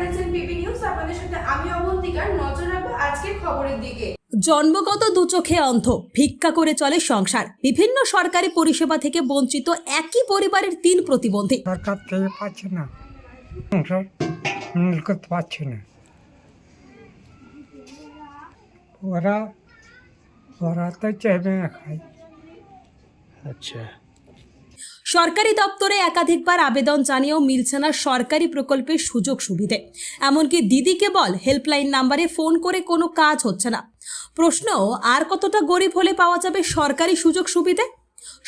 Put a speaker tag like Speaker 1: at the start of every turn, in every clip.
Speaker 1: দেখছেন PP news আপনাদের সাথে আমি অবন্তিকার নজর রাখব আজকের খবরের দিকে।
Speaker 2: জন্মগত দু চোখে অন্ধ ভিক্ষা করে চলে সংসার। বিভিন্ন সরকারি পরিষেবা থেকে বঞ্চিত একই পরিবারের তিন প্রতিবন্ধী।
Speaker 3: সরকার থেকে পাচ্ছে না। সংসার উন্নতি করতে পারছে না। ওরা ওরা তো খায়।
Speaker 4: আচ্ছা।
Speaker 2: সরকারি দপ্তরে একাধিকবার আবেদন জানিয়েও মিলছে না সরকারি প্রকল্পের সুযোগ সুবিধে। এমনকি দিদিকে বল হেল্পলাইন নাম্বারে ফোন করে কোনো কাজ হচ্ছে না। প্রশ্ন, আর কতটা গরিব হলে পাওয়া যাবে সরকারি সুযোগ সুবিধে?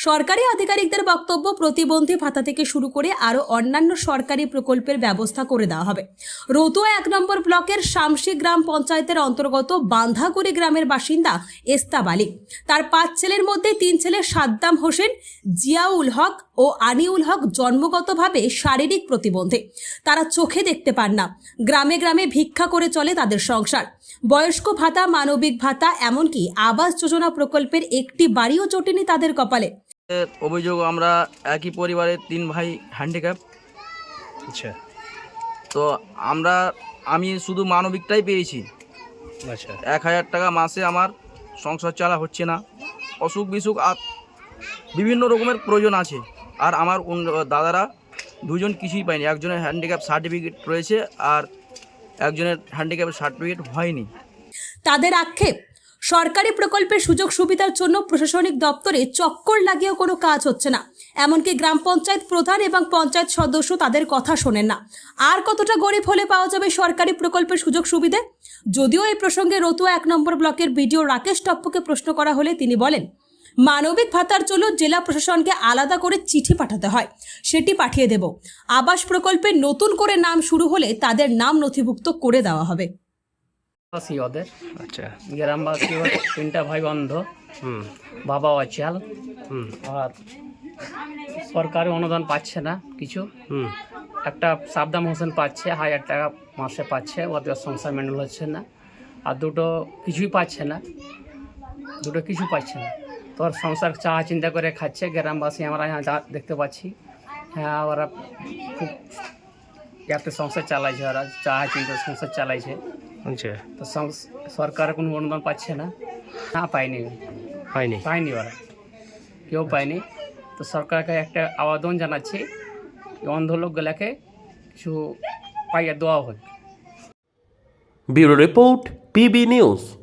Speaker 2: সরকারি আধিকারিকদের বক্তব্য প্রতিবন্ধী ভাতা থেকে শুরু করে আরও অন্যান্য সরকারি প্রকল্পের ব্যবস্থা করে দেওয়া হবে। রতুয়া এক নম্বর ব্লকের শামসি গ্রাম পঞ্চায়েতের অন্তর্গত বান্ধাগুড়ি গ্রামের বাসিন্দা এস্তাব আলী। তার পাঁচ ছেলের মধ্যে তিন ছেলে সাদ্দাম হোসেন, জিয়াউল হক ও আনিউল হক জন্মগতভাবে শারীরিক প্রতিবন্ধী। তারা চোখে দেখতে পান না। গ্রামে গ্রামে ভিক্ষা করে চলে তাদের সংসার। বয়স্ক ভাতা মানবিক ভাতা এমনকি আবাস যোজনা প্রকল্পের একটি বাড়িও জোটেনি তাদের কপালে।
Speaker 5: অভিযোগ আমরা একই পরিবারের তিন ভাই হ্যান্ডিক্যাপ
Speaker 4: আচ্ছা।
Speaker 5: তো আমরা আমি শুধু মানবিকটাই পেয়েছি।
Speaker 4: আচ্ছা।
Speaker 5: এক হাজার টাকা মাসে আমার সংসার চালা হচ্ছে না। অসুখ বিসুখ আর বিভিন্ন রকমের প্রয়োজন আছে। আর আমার দাদারা দুজন কিছুই পায়নি। একজনের হ্যান্ডিক্যাপ সার্টিফিকেট রয়েছে আর একজনের হ্যান্ডিক্যাপের সার্টিফিকেট হয়নি।
Speaker 2: তাদের আক্ষেপ, সরকারি প্রকল্পের সুযোগ সুবিধার জন্য প্রশাসনিক দপ্তরে চক্কর লাগিয়েও কোনো কাজ হচ্ছে না। এমনকি গ্রাম পঞ্চায়েত প্রধান এবং পঞ্চায়েত সদস্য তাদের কথা শোনেন না। আর কতটা গরিব হলে পাওয়া যাবে সরকারি প্রকল্পের সুযোগ সুবিধে? যদিও এই প্রসঙ্গে রতুয়া এক নম্বর ব্লকের বিডিও রাকেশ টপ্পকে প্রশ্ন করা হলে তিনি বলেন মানবিক ভাতার জন্য জেলা প্রশাসনকে আলাদা করে চিঠি পাঠাতে হয়। সেটি পাঠিয়ে দেব। আবাস প্রকল্পে নতুন করে নাম শুরু হলে তাদের নাম নথিভুক্ত করে দেওয়া হবে।
Speaker 6: বাসী ওদের।
Speaker 4: আচ্ছা।
Speaker 6: গ্রামবাসী তিনটা ভাই বন্ধ।
Speaker 4: হুম।
Speaker 6: বাবা অচাল
Speaker 4: হুম।
Speaker 6: আর সরকারি অনুদান পাচ্ছে না কিছু।
Speaker 4: হুম।
Speaker 6: একটা সাবদাম হোসেন পাচ্ছে হাজার টাকা মাসে পাচ্ছে ওদের সংসার মেন্ডেল হচ্ছে না। আর দুটো কিছুই পাচ্ছে না। দুটো কিছু পাচ্ছে না। তোর সংসার চাহা চিন্তা করে খাচ্ছে গ্রামবাসী আমরা যা দেখতে পাচ্ছি। হ্যাঁ ওরা খুব যাতে সংসার চালাইছে ওরা চাহা চিন্তা সংসার চালাইছে।
Speaker 4: আচ্ছা।
Speaker 6: তো সং- সরকার কোনো অনুদান পাচ্ছে না। না পায়নি।
Speaker 4: হয়নি
Speaker 6: পায়নি ওরা। কেউ পায়নি। তো সরকারকে একটা আবেদন জানাচ্ছি যে অন্ধ লোকগুলাকে কিছু পাইয়ে দেওয়া হোক।
Speaker 7: Bureau report PB news.